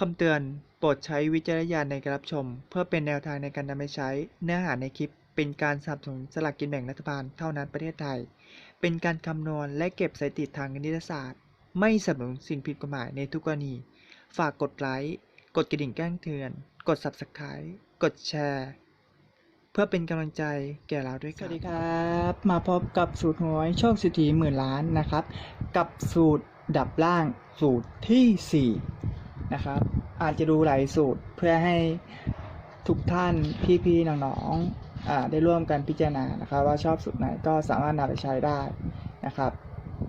คำเตือน โปรดใช้วิจารณญาณในการรับชม เพื่อเป็นแนวทางในการนำไปใช้ เนื้อหาในคลิป เป็นการสนับสนุนสลากกินแบ่งรัฐบาลเท่านั้นประเทศไทย เป็นการคำนวณและเก็บสถิติทางคณิตศาสตร์ ไม่สนับสนุนสิ่งผิดกฎหมายในทุกกรณี ฝากกดไลค์ กดกระดิ่งแจ้งเตือน กด subscribe กดแชร์ เพื่อเป็นกำลังใจแก่เราด้วยครับ สวัสดีครับ มาพบกับสูตรหวยโชคสิทธิหมื่นล้านนะครับ กับสูตรดับล่างสูตรที่ 4 นะครับ อาจจะดูหลายสูตรเพื่อให้ทุกท่านพี่ๆน้องๆได้ร่วมกันพิจารณานะครับ ว่าชอบสูตรไหนก็สามารถนำไปใช้ได้นะครับ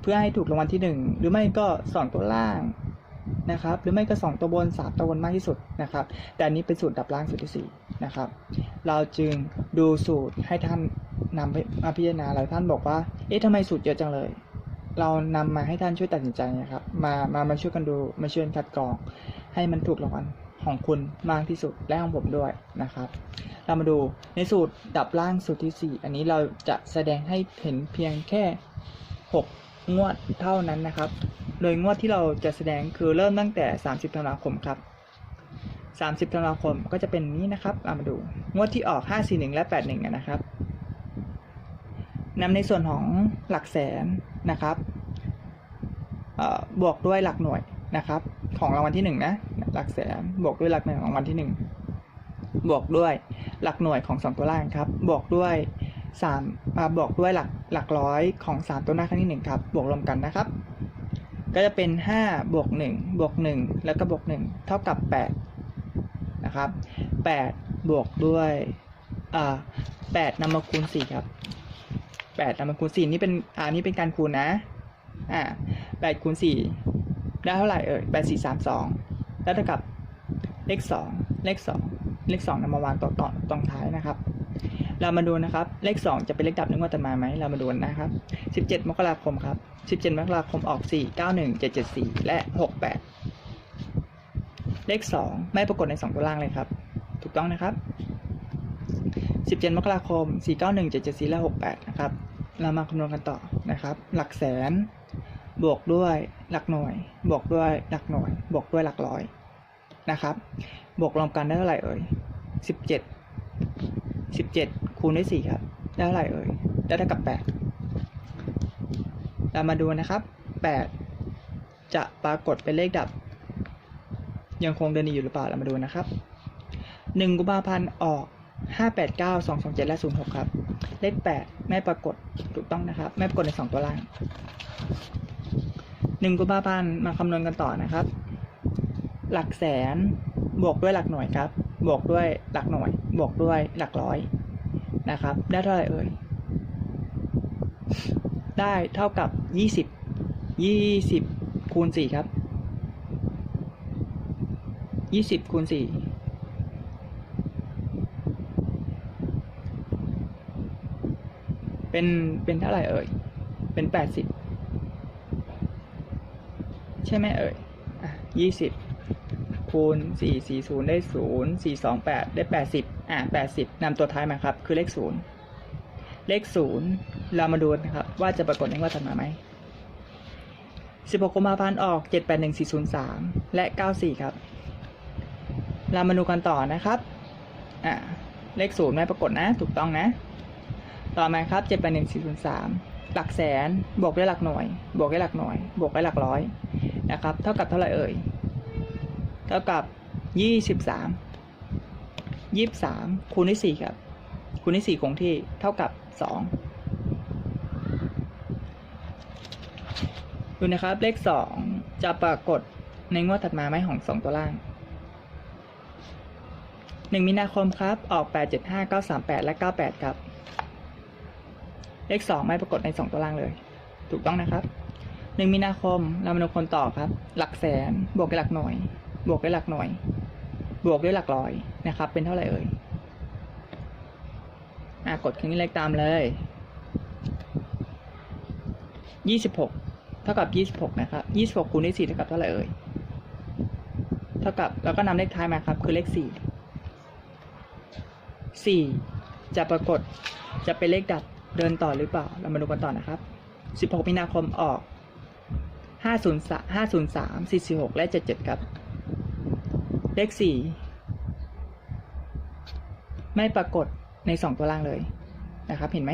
เพื่อให้ถูกรางวัลที่ 1 หรือไม่ก็สองตัวล่างนะครับ หรือไม่ก็สองตัวบนสามตัวบนมากที่สุดนะครับ แต่อันนี้เป็นสูตรดับล่างสูตรที่สี่นะครับ เราจึงดูสูตรให้ท่านนำไปมาพิจารณาหลายท่านบอกว่า เอ๊ะทำไมสูตรเยอะจังเลย เรานำมาให้ท่านช่วยตัดสินใจนะครับ มามามาช่วยกันดูมาช่วยกันคัดกรอง ให้มันถูกรางวัลของคุณมากที่สุดและของผมด้วยนะครับ เรามาดูในสูตรดับล่างสูตรที่ 4 อันนี้เราจะแสดงให้เห็นเพียงแค่ 6 งวดเท่านั้นนะครับ โดยงวดที่เราจะแสดงคือเริ่มตั้งแต่ 30ธันวาคมครับ30ธันวาคมก็จะเป็นนี้นะครับ เรามาดู งวดที่ออก 541 และ 81กันนะครับ นำในส่วนของหลักแสนนะครับบวกด้วยหลักหน่วยนะครับ ของรางวัลที่หนึ่งนะหลักแสนบวกด้วยหลักหน่วยของรางวัลที่หนึ่งบวกด้วยหลักหน่วยของสองตัวล่างครับ บวกด้วยสามาบวกด้วยหลักหลักร้อยของสามตัวหน้าครั้งที่หนึ่งครับ บวกรวมกันนะครับ ก็จะเป็นห้าบวกหนึ่งบวกหนึ่งแล้วก็บวกหนึ่งเท่ากับแปดนะครับแปดบวกด้วยอ่าแปดนำมาคูณสี่ครับ แปดนำมาคูณสี่นี่เป็นอ่านี่เป็นการคูณนะอ่าแปดคูณสี่ได้เท่าไหร่เอ่ยแปดสี่สามสองแล้วเท่ากับเลขสองเลขสองเลขสองนำมาวางต่อต่อตรงท้ายนะครับ เรามาดูนะครับ เลขสองจะเป็นเลขดับหนึ่งว่าตัดมาไหมเรามาดูนะครับสิบเจ็ดมกราคมครับสิบเจ็ดมกราคมออกสี่เก้าหนึ่งเจ็ดเจ็ดสี่และหกแปดเลขสองไม่ปรากฏในสองตัวล่างเลยครับ ถูกต้องนะครับสิบเจ็ดมกราคมสี่เก้าหนึ่งเจ็ดเจ็ดสี่และหกแปดนะครับ เรามาคำนวณกันต่อนะครับ หลักแสน บวกด้วยหลักหน่วย บวกด้วยหลักหน่วย บวกด้วยหลักร้อยนะครับ บวกรวมกันได้เท่าไหร่เอ่ยสิบเจ็ดสิบเจ็ดคูณด้วยสี่ครับ ได้เท่าไหร่เอ่ย ได้เท่ากับแปดเรามาดูนะครับแปดจะปรากฏเป็นเลขดับ ยังคงเดินอยู่หรือเปล่า เรามาดูนะครับหนึ่งกุมภาพันธ์ออก ห้าแปดเก้าสองสองเจ็ดและศูนย์หกครับ เลขแปดไม่ปรากฏถูกต้องนะครับ ไม่ปรากฏในสองตัวล่างหนึ่งกุมภาพันธ์มาคำนวณกันต่อนะครับ หลักแสนบวกด้วยหลักหน่วยครับ บวกด้วยหลักหน่วย บวกด้วยหลักร้อยนะครับ ได้เท่าไหร่เอ่ย ได้เท่ากับยี่สิบยี่สิบคูณสี่ครับยี่สิบคูณสี่ เป็นเป็นเท่าไหร่เอ่ย เป็นแปดสิบใช่ไหมเอ่ยยี่สิบคูณสี่สี่ศูนย์ได้ศูนย์สี่สองแปดได้แปดสิบอะแปดสิบนำตัวท้ายมาครับ คือเลขศูนย์เลขศูนย์เรามาดูนะครับ ว่าจะปรากฏในงวดถัดมาไหมสิบหกกุมภาพันธ์ออกเจ็ดแปดหนึ่งสี่ศูนย์สามและเก้าสี่ครับ เรามาดูกันต่อนะครับ อะเลขศูนย์ไม่ปรากฏนะ ถูกต้องนะ ต่อมาครับเจ็ดแปดหนึ่งสี่ศูนย์สามหลักแสนบวกด้วยหลักหน่วย บวกด้วยหลักหน่วย บวกด้วยหลักร้อยนะครับ เท่ากับเท่าไหร่เอ่ย เท่ากับยี่สิบสามยี่สิบสามคูณด้วยสี่ครับ คูณด้วยสี่คงที่เท่ากับสองดูนะครับ เลขสองจะปรากฏในงวดถัดมาไหมของสองตัวล่างหนึ่งมีนาคมครับ ออกแปดเจ็ดห้าเก้าสามแปดและเก้าแปดครับ เลขสองไม่ปรากฏในสองตัวล่างเลย ถูกต้องนะครับหนึ่งมีนาคมเรามาดูคนต่อครับ หลักแสน บวกด้วยหลักหน่วย บวกด้วยหลักหน่วย บวกด้วยหลักร้อยนะครับ เป็นเท่าไหร่เอ่ยอ่ากดครั้งนี้เลขตามเลยยี่สิบหกเท่ากับยี่สิบหกนะครับยี่สิบหกคูณด้วยสี่เท่ากับเท่าไหร่เอ่ย เท่ากับแล้วก็นำเลขท้ายมาครับ คือเลขสี่สี่จะปรากฏจะเป็นเลขดับ เดินต่อหรือเปล่า เรามาดูกันต่อนะครับ 16 มีนาคมออก 503 503 46 และ 77 ครับ เลข 4 ไม่ปรากฏในสองตัวล่างเลยนะครับ เห็นไหม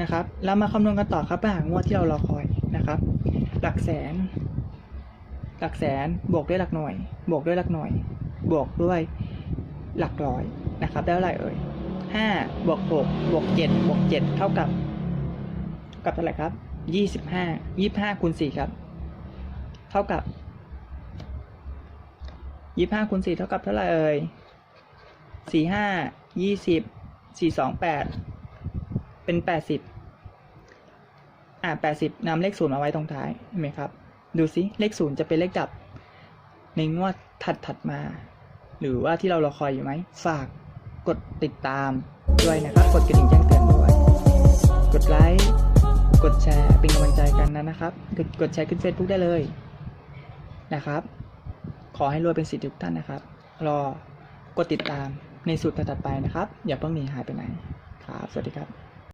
นะครับเรามาคำนวณกันต่อครับเพื่อหางวดที่เรารอคอยนะครับ หลักแสน หลักแสนบวกด้วยหลักหน่วย บวกด้วยหลักหน่วย บวกด้วยหลักร้อยนะครับ ได้เท่าไหร่เอ่ยห้าบวกหกบวกเจ็ดบวกเจ็ดเท่ากับ กับเท่าไหร่ครับยี่สิบห้ายี่ห้าคูณสี่ครับ เท่ากับยี่ห้าคูณสี่เท่ากับเท่าไหร่เอ่ยสี่ห้ายี่สิบสี่สองแปด เป็นแปดสิบอ่าแปดสิบนำเลขศูนย์มาไว้ตรงท้ายเห็นไหมครับ ดูซิเลขศูนย์จะเป็นเลขดับ ในงวดถัดถัดๆมา หรือว่าที่เรารอคอยอยู่ไหม ฝากกดติดตามด้วยนะครับ กดกระดิ่งแจ้งเตือนด้วย กดไลค์กดแชร์เป็นกำลังใจกันนะนะครับกดกดแชร์ขึ้น Facebook ได้เลยนะครับ ขอให้รวยเป็นสิทธิทุกท่านนะครับ รอกดติดตามในสูตรถัดไปนะครับ อย่าเพิ่งหนีหายไปไหนครับ สวัสดีครับ